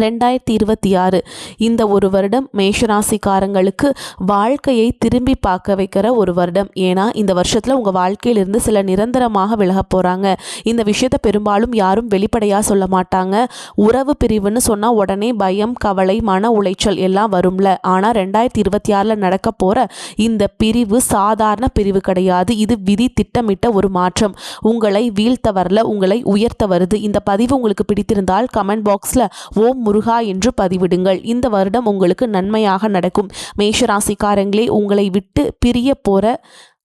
ரெண்டாயிரத்தி இருபத்தி ஆறு. இந்த ஒரு வருடம் மேஷராசிக்காரங்களுக்கு வாழ்க்கையை திரும்பி பார்க்க வைக்கிற ஒரு வருடம். ஏன்னா இந்த வருஷத்தில் உங்கள் வாழ்க்கையிலிருந்து சில நிரந்தரமாக விலக போகிறாங்க இந்த விஷயத்தை பெரும்பாலும் யாரும் வெளிப்படையாக சொல்ல மாட்டாங்க. உறவு பிரிவுன்னு சொன்னால் உடனே பயம் கவலை மன உளைச்சல் எல்லாம் வரும்ல. ஆனால் ரெண்டாயிரத்தி இருபத்தி ஆறில் நடக்க போகிற இந்த பிரிவு சாதாரண பிரிவு கிடையாது. இது விதி திட்டமிட்ட ஒரு மாற்றம். உங்களை வீழ்த்த வரல உங்களை உயர்த்த வருது. இந்த பதிவு உங்களுக்கு பிடித்திருந்தால் கமெண்ட் பாக்ஸில் ஓம் முருகா என்று பதிவிடுங்கள். இந்த வருடம் உங்களுக்கு நன்மையாக நடக்கும். மேஷராசிக்காரங்களே உங்களை விட்டு பிரிய போகிற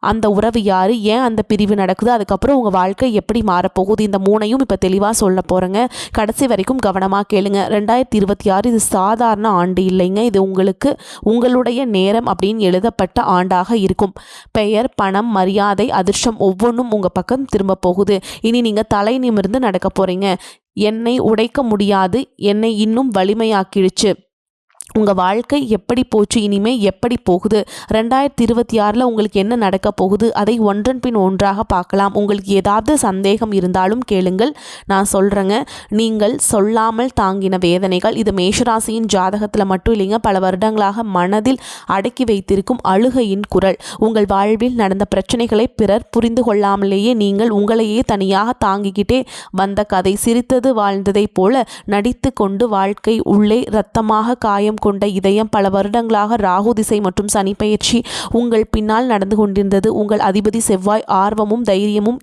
அந்த உறவு யார்? ஏன் அந்த பிரிவு நடக்குது? அதுக்கப்புறம் உங்கள் வாழ்க்கை எப்படி மாறப்போகுது? இந்த மூணையும் இப்போ தெளிவாக சொல்ல போகிறேங்க கடைசி வரைக்கும் கவனமாக கேளுங்க. ரெண்டாயிரத்தி இருபத்தி ஆறு இது சாதாரண ஆண்டு இல்லைங்க. இது உங்களுக்கு உங்களுடைய நேரம் அப்படின்னு எழுதப்பட்ட ஆண்டாக இருக்கும். பெயர் பணம் மரியாதை அதிர்ஷ்டம் ஒவ்வொன்றும் உங்கள் பக்கம் திரும்ப போகுது. இனி நீங்கள் தலை நிமிர்ந்து நடக்க போகிறீங்க என்னை உடைக்க முடியாது. என்னை இன்னும் வலிமையாக்கிடுச்சு. உங்கள் வாழ்க்கை எப்படி போச்சு? இனிமே எப்படி போகுது? ரெண்டாயிரத்தி இருபத்தி ஆறில் உங்களுக்கு என்ன நடக்க போகுது? அதை ஒன்றன் பின் ஒன்றாக பார்க்கலாம். உங்களுக்கு ஏதாவது சந்தேகம் இருந்தாலும் கேளுங்கள். நான் சொல்கிறேங்க நீங்கள் சொல்லாமல் தாங்கின வேதனைகள் இது மேஷராசியின் ஜாதகத்தில் மட்டும் இல்லைங்க. பல வருடங்களாக மனதில் அடக்கி வைத்திருக்கும் அழுகையின் குரல். உங்கள் வாழ்வில் நடந்த பிரச்சனைகளை பிறர் புரிந்து கொள்ளாமலேயே நீங்கள் உங்களையே தனியாக தாங்கிக்கிட்டே வந்த கதை சிரித்தது வாழ்ந்ததைப் போல நடித்து கொண்டு வாழ்க்கை உள்ளே இரத்தமாக காயம் கொண்ட இதயம் பல வருடங்களாக ராகு திசை மற்றும் சனி பயிற்சி உங்கள் பின்னால் நடந்து கொண்டிருந்தது. உங்கள் அதிபதி செவ்வாய் ஆர்வமும் தைரியமும்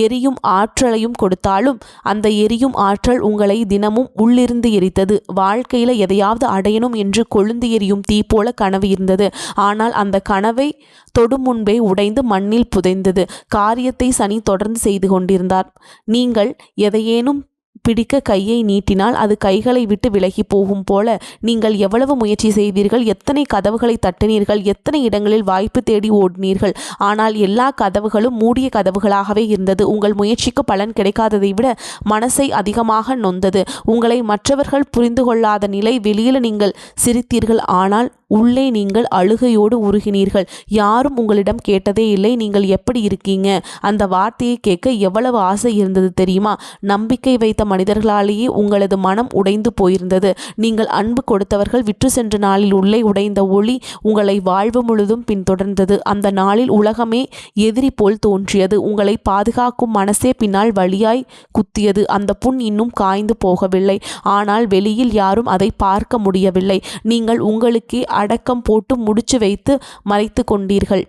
எரியும் ஆற்றலையும் கொடுத்தாலும் அந்த எரியும் ஆற்றல் உங்களை தினமும் உள்ளிருந்து எரித்தது. வாழ்க்கையில் எதையாவது அடையணும் என்று கொழுந்து எரியும் தீ போல கனவு இருந்தது. ஆனால் அந்த கனவை தொடும் முன்பே உடைந்து மண்ணில் புதைந்தது. காரியத்தை சனி தொடர்ந்து செய்து கொண்டிருந்தார். நீங்கள் எதையேனும் பிடிக்க கையை நீட்டினால் அது கைகளை விட்டு விலகி போகும் போல. நீங்கள் எவ்வளவு முயற்சி செய்தீர்கள் எத்தனை கதவுகளை தட்டினீர்கள் எத்தனை இடங்களில் வாய்ப்பு தேடி ஓடினீர்கள். ஆனால் எல்லா கதவுகளும் மூடிய கதவுகளாகவே இருந்தது. உங்கள் முயற்சிக்கு பலன் கிடைக்காததை விட மனசை அதிகமாக நொந்தது. உங்களை மற்றவர்கள் புரிந்து கொள்ளாத நிலை வெளியில் நீங்கள் சிரித்தீர்கள். ஆனால் உள்ளே நீங்கள் அழுகையோடு உருகினீர்கள். யாரும் உங்களிடம் கேட்டதே இல்லை நீங்கள் எப்படி இருக்கீங்க? அந்த வார்த்தையை கேட்க எவ்வளவு ஆசை இருந்தது தெரியுமா? நம்பிக்கை வைத்த மனிதர்களாலேயே உங்களது மனம் உடைந்து போயிருந்தது. நீங்கள் அன்பு கொடுத்தவர்கள் விற்று சென்ற நாளில் உள்ளே உடைந்த ஒளி உங்களை வாழ்வு முழுதும் பின்தொடர்ந்தது. அந்த நாளில் உலகமே எதிரி போல் தோன்றியது. உங்களை பாதுகாக்கும் மனசே பின்னால் வழியாய் குத்தியது. அந்த புண் இன்னும் காய்ந்து போகவில்லை. ஆனால் வெளியில் யாரும் அதை பார்க்க முடியவில்லை. நீங்கள் உங்களுக்கே அடக்கம் போட்டு முடிச்சு வைத்து மறைத்து கொண்டீர்கள்.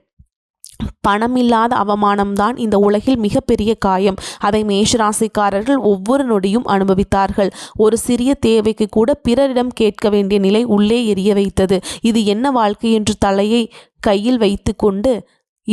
பணமில்லாத அவமானம்தான் இந்த உலகில் மிகப்பெரிய காயம். அதை மேஷராசிக்காரர்கள் ஒவ்வொரு நொடியும் அனுபவித்தார்கள். ஒரு சிறிய தேவைக்கு கூட பிறரிடம் கேட்க வேண்டிய நிலை உள்ளே எரிய வைத்தது. இது என்ன வாழ்க்கை என்று தலையை கையில் வைத்துக்கொண்டு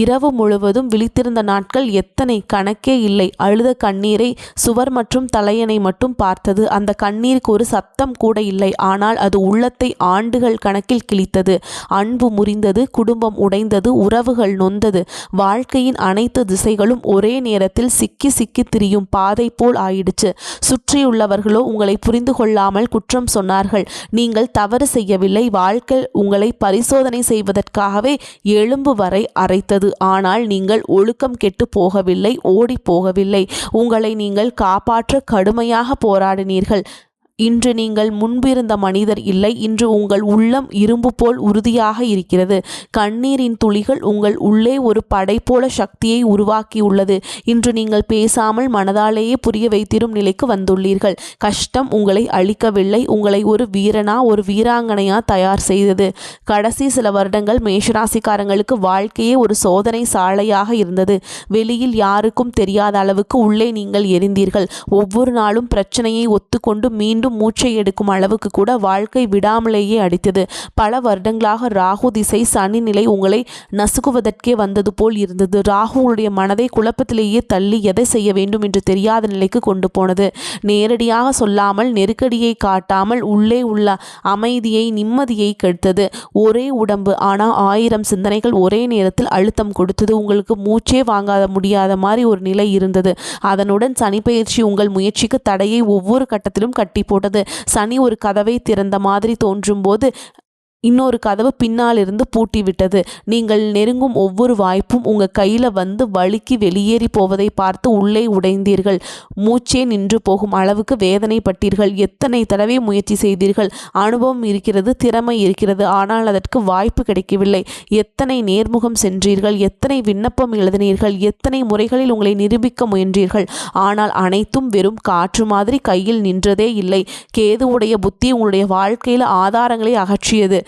இரவு முழுவதும் விழித்திருந்த நாட்கள் எத்தனை கணக்கே இல்லை. அழுத கண்ணீரை சுவர் மற்றும் தலையணை மட்டும் பார்த்தது. அந்த கண்ணீருக்கு ஒரு சத்தம் கூட இல்லை. ஆனால் அது உள்ளத்தை ஆண்டுகள் கணக்கில் கிழித்தது. அன்பு முறிந்தது குடும்பம் உடைந்தது உறவுகள் நொந்தது. வாழ்க்கையின் அனைத்து திசைகளும் ஒரே நேரத்தில் சிக்கி சிக்கி திரியும் பாதை போல் ஆயிடுச்சு. சுற்றியுள்ளவர்களோ உங்களை புரிந்து கொள்ளாமல் குற்றம் சொன்னார்கள். நீங்கள் தவறு செய்யவில்லை. வாழ்க்கை உங்களை பரிசோதனை செய்வதற்காகவே எலும்பு வரை அரைத்தது. இருந்தது ஆனால் நீங்கள் ஒழுக்கம் கெட்டு போகவில்லை ஓடி போகவில்லை. உங்களை நீங்கள் காப்பாற்ற கடுமையாக போராடினீர்கள். இன்று நீங்கள் முன்பிருந்த மனிதர் இல்லை. இன்று உங்கள் உள்ளம் இரும்பு போல் உறுதியாக இருக்கிறது. கண்ணீரின் துளிகள் உங்கள் உள்ளே ஒரு படை போல சக்தியை உருவாக்கியுள்ளது. இன்று நீங்கள் பேசாமல் மனதாலேயே புரிய வைத்திரும் நிலைக்கு வந்துள்ளீர்கள். கஷ்டம் உங்களை அழிக்கவில்லை. உங்களை ஒரு வீரனா ஒரு வீராங்கனையா தயார் செய்தது. கடைசி சில வருடங்கள் மேஷராசிக்காரங்களுக்கு வாழ்க்கையே ஒரு சோதனை சாலையாக இருந்தது. வெளியில் யாருக்கும் தெரியாத அளவுக்கு உள்ளே நீங்கள் எரிந்தீர்கள். ஒவ்வொரு நாளும் பிரச்சனையை ஒத்துக்கொண்டு மீண்டும் மூச்சை எடுக்கும் அளவுக்கு கூட வாழ்க்கை விடாமலேயே அடித்தது. பல வருடங்களாக ராகு திசை சனி நிலை உங்களை நசுக்குவதற்கே வந்தது போல் இருந்தது. ராகு உங்களுடைய மனதை குழப்பத்திலேயே தள்ளி எதை செய்ய வேண்டும் என்று தெரியாத நிலைக்கு கொண்டு போனது. நேரடியாக சொல்லாமல் நெருக்கடியை காட்டாமல் உள்ளே உள்ள அமைதியை நிம்மதியை கெடுத்தது. ஒரே உடம்பு ஆனால் ஆயிரம் சிந்தனைகள் ஒரே நேரத்தில் அழுத்தம் கொடுத்தது. உங்களுக்கு மூச்சே வாங்காத முடியாத மாதிரி ஒரு நிலை இருந்தது. அதனுடன் சனி பயிற்சி உங்கள் முயற்சிக்கு தடையை ஒவ்வொரு கட்டத்திலும் கட்டி போட்டது சனி ஒரு கதவை திறந்த மாதிரி தோன்றும் போது இன்னொரு கதவு பின்னாலிருந்து பூட்டிவிட்டது. பூட்டி விட்டது நீங்கள் நெருங்கும் ஒவ்வொரு வாய்ப்பும் உங்கள் கையில் வந்து வழுக்கி வெளியேறி போவதை பார்த்து உள்ளே உடைந்தீர்கள். மூச்சே நின்று போகும் அளவுக்கு வேதனைப்பட்டீர்கள். எத்தனை தடவை முயற்சி செய்தீர்கள்? அனுபவம் இருக்கிறது திறமை இருக்கிறது. ஆனால் அதற்கு வாய்ப்பு கிடைக்கவில்லை. எத்தனை நேர்முகம் சென்றீர்கள்? எத்தனை விண்ணப்பம் எழுதினீர்கள்? எத்தனை முறைகளில் உங்களை நிரூபிக்க முயன்றீர்கள்? ஆனால் அனைத்தும் வெறும் காற்று மாதிரி கையில் நின்றதே இல்லை. கேதுவுடைய புத்தி உங்களுடைய வாழ்க்கையில் ஆதாரங்களை அகற்றியது.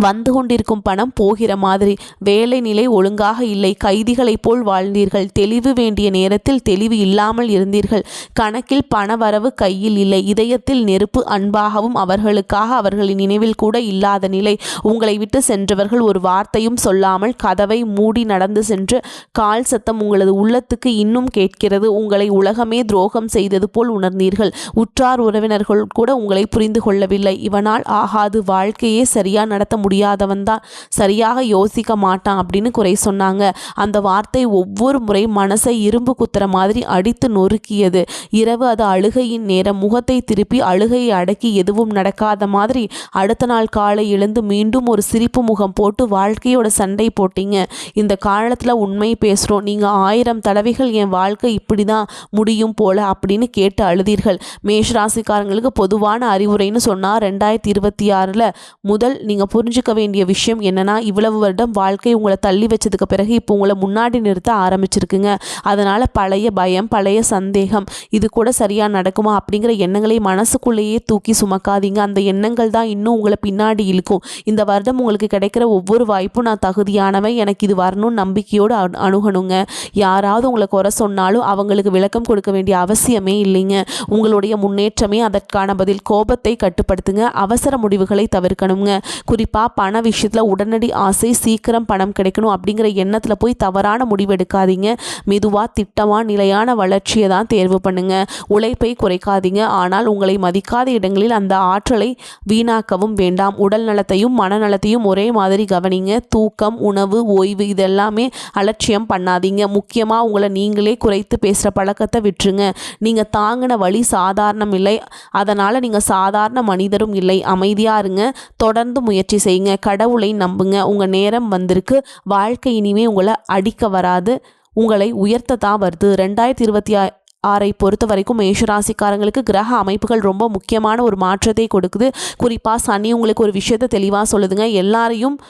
வந்து கொண்டிருக்கும் பணம் போகிற மாதிரி. வேலை நிலை ஒழுங்காக இல்லை. கைதிகளைப் போல் வாழ்ந்தீர்கள். தெளிவு வேண்டிய நேரத்தில் தெளிவு இல்லாமல் இருந்தீர்கள். கணக்கில் பண வரவு கையில் இல்லை. இதயத்தில் நெருப்பு அன்பாகவும் அவர்களுக்காக அவர்களின் நினைவில் கூட இல்லாத நிலை. உங்களை விட்டு சென்றவர்கள் ஒரு வார்த்தையும் சொல்லாமல் கதவை மூடி நடந்து சென்று கால் சத்தம் உங்களது உள்ளத்துக்கு இன்னும் கேட்கிறது. உங்களை உலகமே துரோகம் செய்தது போல் உணர்ந்தீர்கள். உற்றார் உறவினர்கள் கூட உங்களை புரிந்து கொள்ளவில்லை. இவனால் ஆகாது. வாழ்க்கையே சரியா நடத்த முடியாதவன் தான். சரியாக யோசிக்க மாட்டான் அப்படின்னு குறை சொன்னாங்க. அந்த வார்த்தை ஒவ்வொரு முறை மனசை இரும்பு குத்துற மாதிரி அடித்து நொறுக்கியது. இரவு அது அழுகையின் நேரம். முகத்தை திருப்பி அழுகையை அடக்கி எதுவும் நடக்காத மாதிரி அடுத்த நாள் காலை எழுந்து மீண்டும் ஒரு சிரிப்பு முகம் போட்டு வாழ்க்கையோட சண்டை போட்டீங்க. இந்த காலத்தில் உண்மை பேசுகிறோம் நீங்கள் ஆயிரம் தடவைகள் என் வாழ்க்கை இப்படி தான் முடியும் போல அப்படின்னு கேட்டு அழுதீர்கள். மேஷராசிக்காரங்களுக்கு பொதுவான அறிவுரைன்னு சொன்னால் ரெண்டாயிரத்தி இருபத்தி ஆறில் முதல் நீங்கள் புரிஞ்சு புரிஞ்சுக்க வேண்டிய விஷயம் என்னன்னா இவ்வளவு வருடம் வாழ்க்கை உங்களை தள்ளி வச்சதுக்கு பிறகு இப்போ உங்களை முன்னாடி நிறுத்த ஆரம்பிச்சிருக்குங்க. அதனால் பழைய பயம் பழைய சந்தேகம் இது கூட சரியாக நடக்குமா அப்படிங்கிற எண்ணங்களை மனசுக்குள்ளேயே தூக்கி சுமக்காதீங்க. அந்த எண்ணங்கள் தான் இன்னும் உங்களை பின்னாடி இழுக்கும். இந்த வருடம் உங்களுக்கு கிடைக்கிற ஒவ்வொரு வாய்ப்பும் நான் தகுதியானவன். எனக்கு இது வரணும்னு நம்பிக்கையோடு அணு அணுகணுங்க. யாராவது உங்களை குறை சொன்னாலும் அவங்களுக்கு விளக்கம் கொடுக்க வேண்டிய அவசியமே இல்லைங்க. உங்களுடைய முன்னேற்றமே அதற்கான பதில். கோபத்தை கட்டுப்படுத்துங்க. அவசர முடிவுகளை தவிர்க்கணுங்க. குறிப்பாக பண விஷயத்தில் உடனடி ஆசை சீக்கிரம் பணம் கிடைக்கணும் அப்படிங்கிற எண்ணத்தில் போய் தவறான முடிவெடுக்காதீங்க. மெதுவாக திட்டமாக நிலையான வளர்ச்சியை தான் தேர்வு பண்ணுங்கள் உழைப்பை குறைக்காதீங்க. ஆனால் உங்களை மதிக்காத இடங்களில் அந்த ஆற்றலை வீணாக்கவும் வேண்டாம். உடல் நலத்தையும் மனநலத்தையும் ஒரே மாதிரி கவனிங்க. தூக்கம் உணவு ஓய்வு இதெல்லாமே அலட்சியம் பண்ணாதீங்க. முக்கியமாக உங்களை நீங்களே குறைத்து பேசுகிற பழக்கத்தை விட்டுருங்க. நீங்கள் தாங்கின வழி சாதாரணம் இல்லை. அதனால் நீங்கள் சாதாரண மனிதரும் இல்லை. அமைதியாக இருங்க. தொடர்ந்து முயற்சி செய்யுங்க கடவுளை நம்புங்க. உங்கள் நேரம் வந்திருக்கு. வாழ்க்கை இனிமே உங்களை அடிக்க வராது. உங்களை உயர்த்த தான் வருது. ரெண்டாயிரத்தி இருபத்தி ஆ ஆறை பொறுத்த வரைக்கும் மேஷராசிக்காரங்களுக்கு கிரக அமைப்புகள் ரொம்ப முக்கியமான ஒரு மாற்றத்தை கொடுக்குது. குறிப்பாக சனி உங்களுக்கு ஒரு விஷயத்தை தெளிவாக சொல்லுதுங்க. எல்லாரையும்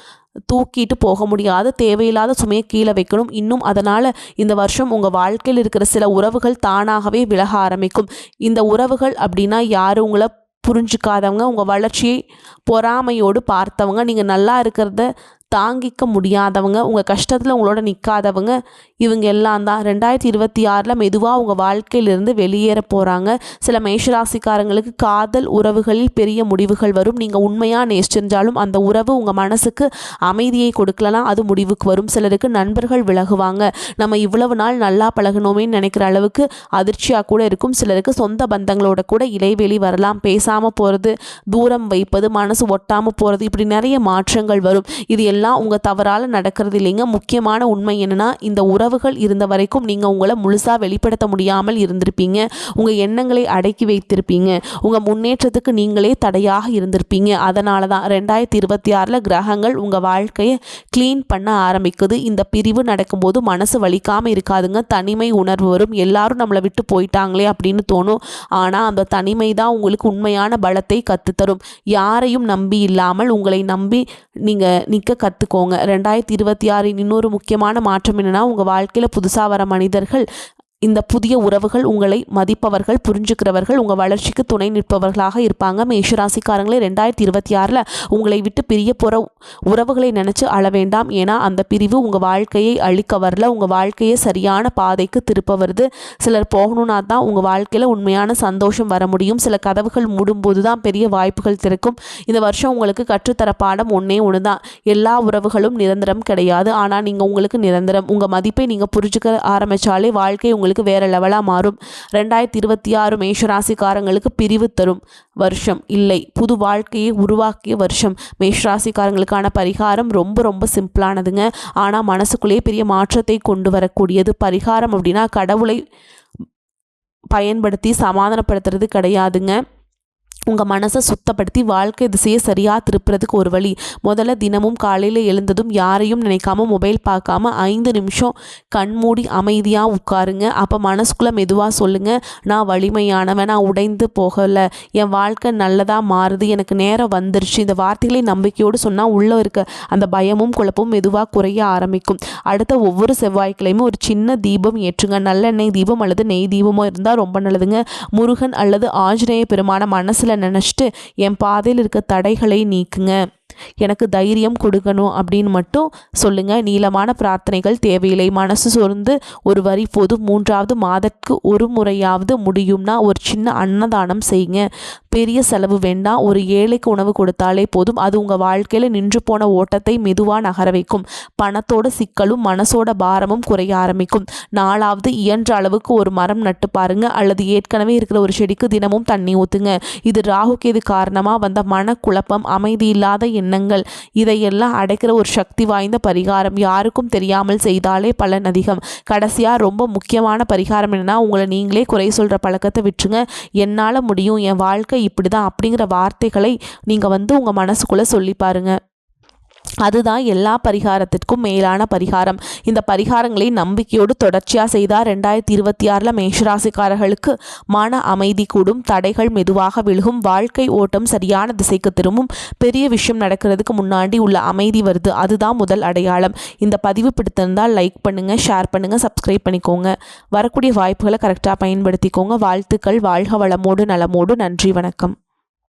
தூக்கிட்டு போக முடியாது. தேவையில்லாத சுமையை கீழே வைக்கணும். இன்னும் அதனால் இந்த வருஷம் உங்கள் வாழ்க்கையில் இருக்கிற சில உறவுகள் தானாகவே விலக ஆரம்பிக்கும். இந்த உறவுகள் அப்படின்னா யார் உங்களை புரிஞ்சுக்காதவங்க உங்கள் வளர்ச்சியை பொறாமையோடு பார்த்தவங்க. நீங்கள் நல்லா இருக்கிறத தாங்கிக்க முடியாதவங்க உங்கள் கஷ்டத்தில் உங்களோட நிற்காதவங்க இவங்க எல்லாம் தான். ரெண்டாயிரத்தி இருபத்தி ஆறில் மெதுவாக உங்கள் வாழ்க்கையிலிருந்து வெளியேற போகிறாங்க சில மேஷராசிக்காரங்களுக்கு காதல் உறவுகளில் பெரிய முடிவுகள் வரும். நீங்கள் உண்மையாக நேசிச்சிருந்தாலும் அந்த உறவு உங்கள் மனசுக்கு அமைதியை கொடுக்கலாம். அது முடிவுக்கு வரும். சிலருக்கு நண்பர்கள் விலகுவாங்க. நம்ம இவ்வளவு நாள் நல்லா பழகணுமேன்னு நினைக்கிற அளவுக்கு அதிர்ச்சியாக கூட இருக்கும். சிலருக்கு சொந்த பந்தங்களோட கூட இடைவெளி வரலாம். பேசாமல் போகிறது தூரம் வைப்பது மனசு ஒட்டாமல் போகிறது இப்படி நிறைய மாற்றங்கள் வரும். இது எல்லாம் இதெல்லாம் உங்கள் தவறால் நடக்கிறது இல்லைங்க. முக்கியமான உண்மை என்னென்னா இந்த உறவுகள் இருந்த வரைக்கும் நீங்கள் உங்களை முழுசாக வெளிப்படுத்த முடியாமல் இருந்திருப்பீங்க. உங்கள் எண்ணங்களை அடக்கி வைத்திருப்பீங்க. உங்கள் முன்னேற்றத்துக்கு நீங்களே தடையாக இருந்திருப்பீங்க. அதனால தான் ரெண்டாயிரத்தி இருபத்தி ஆறில் கிரகங்கள் உங்கள் வாழ்க்கையை க்ளீன் பண்ண ஆரம்பிக்குது. இந்த பிரிவு நடக்கும்போது மனசு வலிக்காமல் இருக்காதுங்க. தனிமை உணர்வு வரும். எல்லாரும் நம்மளை விட்டு போயிட்டாங்களே அப்படின்னு தோணும். ஆனால் அந்த தனிமை தான் உங்களுக்கு உண்மையான பலத்தை கற்றுத்தரும் யாரையும் நம்பி இல்லாமல் உங்களை நம்பி நீங்கள் நிற்க கற்றுக்கோங்க ரெண்டாயிரத்தி இருபத்தி ஆறின் இன்னொரு முக்கியமான மாற்றம் என்னென்னா உங்கள் வாழ்க்கையில் புதுசாக வர மனிதர்கள் இந்த புதிய உறவுகள் உங்களை மதிப்பவர்கள் புரிஞ்சுக்கிறவர்கள் உங்கள் வளர்ச்சிக்கு துணை நிற்பவர்களாக இருப்பாங்க. மேஷராசிக்காரங்களே ரெண்டாயிரத்தி இருபத்தி ஆறில் உங்களை விட்டு பிரிய போகிற உறவுகளை நினச்சி அழ வேண்டாம். ஏன்னா அந்த பிரிவு உங்கள் வாழ்க்கையை அழிக்க வரல. உங்கள் வாழ்க்கையை சரியான பாதைக்கு திருப்ப வருது. சிலர் போகணுன்னா தான் உங்கள் வாழ்க்கையில் உண்மையான சந்தோஷம் வர முடியும். சில கதவுகள் மூடும்போது தான் பெரிய வாய்ப்புகள் திறக்கும். இந்த வருஷம் உங்களுக்கு கற்றுத்தர பாடம் ஒன்றே ஒன்று தான். எல்லா உறவுகளும் நிரந்தரம் கிடையாது. ஆனால் நீங்கள் உங்களுக்கு நிரந்தரம் உங்கள் மதிப்பை நீங்கள் புரிஞ்சுக்க ஆரம்பித்தாலே வாழ்க்கை உங்களுக்கு வேறு லெவலாக மாறும். ரெண்டாயிரத்தி இருபத்தி ஆறு மேஷராசிக்காரங்களுக்கு பிரிவு தரும் வருஷம் இல்லை. புது வாழ்க்கையை உருவாக்கிய வருஷம். மேஷராசிக்காரங்களுக்கான பரிகாரம் ரொம்ப ரொம்ப சிம்பிளானதுங்க. ஆனால் மனசுக்குள்ளேயே பெரிய மாற்றத்தை கொண்டு வரக்கூடியது பரிகாரம் அப்படின்னா கடவுளை பயன்படுத்தி சமாதானப்படுத்துறது கிடையாதுங்க. உங்கள் மனசை சுத்தப்படுத்தி வாழ்க்கை திசையை சரியாக திருப்புறதுக்கு ஒரு வழி. முதல்ல தினமும் காலையில் எழுந்ததும் யாரையும் நினைக்காம மொபைல் பார்க்காம ஐந்து நிமிஷம் கண்மூடி அமைதியாக உட்காருங்க. அப்போ மனசுக்குள்ளே மெதுவாக சொல்லுங்கள் நான் வலிமையானவன் நான் உடைந்து போகலை. என் வாழ்க்கை நல்லதாக மாறுது. எனக்கு நேரம் வந்துருச்சு. இந்த வார்த்தைகளை நம்பிக்கையோடு சொன்னால் உள்ளே இருக்க அந்த பயமும் குழப்பமும் மெதுவாக குறைய ஆரம்பிக்கும். அடுத்த ஒவ்வொரு செவ்வாய்க்கிழமையும் ஒரு சின்ன தீபம் ஏற்றுங்க. நல்லெண்ணெய் தீபம் அல்லது நெய் தீபமோ இருந்தால் ரொம்ப நல்லதுங்க. முருகன் அல்லது ஆஞ்சநேய பெருமான மனசு மனசில் நினச்சிட்டு என் பாதையில் இருக்க தடைகளை நீக்குங்க. எனக்கு தைரியம் கொடுக்கணும் அப்படின்னு மட்டும் சொல்லுங்கள் நீளமான பிரார்த்தனைகள் தேவையில்லை. மனசு சொர்ந்து ஒரு வரி போதும். மூன்றாவது மாதத்துக்கு ஒரு முறையாவது முடியும்னா ஒரு சின்ன அன்னதானம் செய்யுங்க. பெரிய செலவு வேண்டாம். ஒரு ஏழைக்கு உணவு கொடுத்தாலே போதும். அது உங்கள் வாழ்க்கையில் நின்று போன ஓட்டத்தை மெதுவாக நகர வைக்கும். பணத்தோட சிக்கலும் மனசோட பாரமும் குறைய ஆரம்பிக்கும். நாலாவது இயன்ற அளவுக்கு ஒரு மரம் நட்டு பாருங்க. அல்லது ஏற்கனவே இருக்கிற ஒரு செடிக்கு தினமும் தண்ணி ஊற்றுங்க இது ராகுக்கு இது காரணமாக வந்த மனக்குழப்பம் அமைதி இல்லாத எண்ணங்கள் இதையெல்லாம் அடைக்கிற ஒரு சக்தி வாய்ந்த பரிகாரம் யாருக்கும் தெரியாமல் செய்தாலே பலன் அதிகம் கடைசியாக ரொம்ப முக்கியமான பரிகாரம் என்னென்னா உங்களை நீங்களே குறை சொல்கிற பழக்கத்தை விட்டுருங்க. என்னால் முடியும் என் வாழ்க்கை இப்படி தான் அப்படிங்கிற வார்த்தைகளை நீங்கள் வந்து உங்கள் மனசுக்குள்ளே சொல்லி பாருங்கள் அதுதான் எல்லா பரிகாரத்திற்கும் மேலான பரிகாரம். இந்த பரிகாரங்களை நம்பிக்கையோடு தொடர்ச்சியாக செய்தால் ரெண்டாயிரத்தி இருபத்தி ஆறில் மேஷராசிக்காரர்களுக்கு மன அமைதி கூடும் தடைகள் மெதுவாக விழுகும் வாழ்க்கை ஓட்டம் சரியான திசைக்கு திரும்பும் பெரிய விஷயம் நடக்கிறதுக்கு முன்னாடி உள்ள அமைதி வருது. அதுதான் முதல் அடையாளம். இந்த பதிவு பிடித்திருந்தால் லைக் பண்ணுங்கள் ஷேர் பண்ணுங்கள் சப்ஸ்கிரைப் பண்ணிக்கோங்க. வரக்கூடிய வாய்ப்புகளை கரெக்டாக பயன்படுத்திக்கோங்க. வாழ்த்துக்கள் வாழ்க வளமோடு நலமோடு நன்றி வணக்கம்.